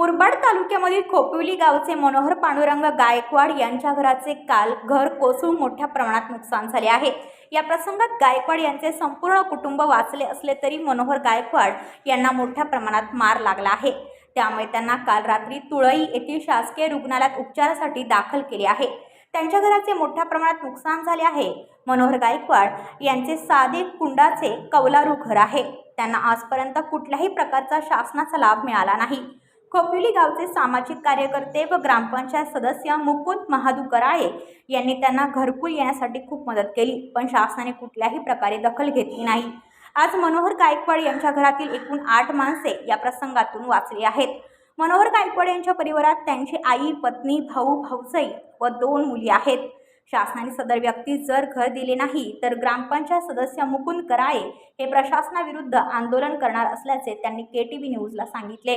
मुरबाड तालुक्यामधील खोपिवली गावचे मनोहर पांडुरंग गायकवाड यांच्या घराचे काल घर कोसळून मोठ्या प्रमाणात नुकसान झाले आहे. या प्रसंगात गायकवाड यांचे संपूर्ण कुटुंब वाचले असले तरी मनोहर गायकवाड यांना मोठ्या प्रमाणात मार लागला आहे. त्यामुळे त्यांना काल रात्री तुळई येथील शासकीय रुग्णालयात उपचारासाठी दाखल केले आहे. त्यांच्या घराचे मोठ्या प्रमाणात नुकसान झाले आहे. मनोहर गायकवाड यांचे साधे कुंडाचे कौलारू घर आहे. त्यांना आजपर्यंत कुठल्याही प्रकारचा शासनाचा लाभ मिळाला नाही. खोपिवली गावचे सामाजिक कार्यकर्ते व ग्रामपंचायत सदस्य मुकुंद महादुकराळे यांनी त्यांना घरकुल येण्यासाठी खूप मदत केली पण शासनाने कुठल्याही प्रकारे दखल घेतली नाही. आज मनोहर गायकवाड यांच्या घरातील एकूण आठ माणसे या प्रसंगातून वाचली आहेत. मनोहर गायकवाड यांच्या परिवारात त्यांची आई पत्नी भाऊ भाऊजाई व दोन मुली आहेत. शासनाने सदर व्यक्ती जर घर दिले नाही तर ग्रामपंचायत सदस्य मुकुंद कराळे हे प्रशासनाविरुद्ध आंदोलन करणार असल्याचे त्यांनी के टी व्ही न्यूजला सांगितले.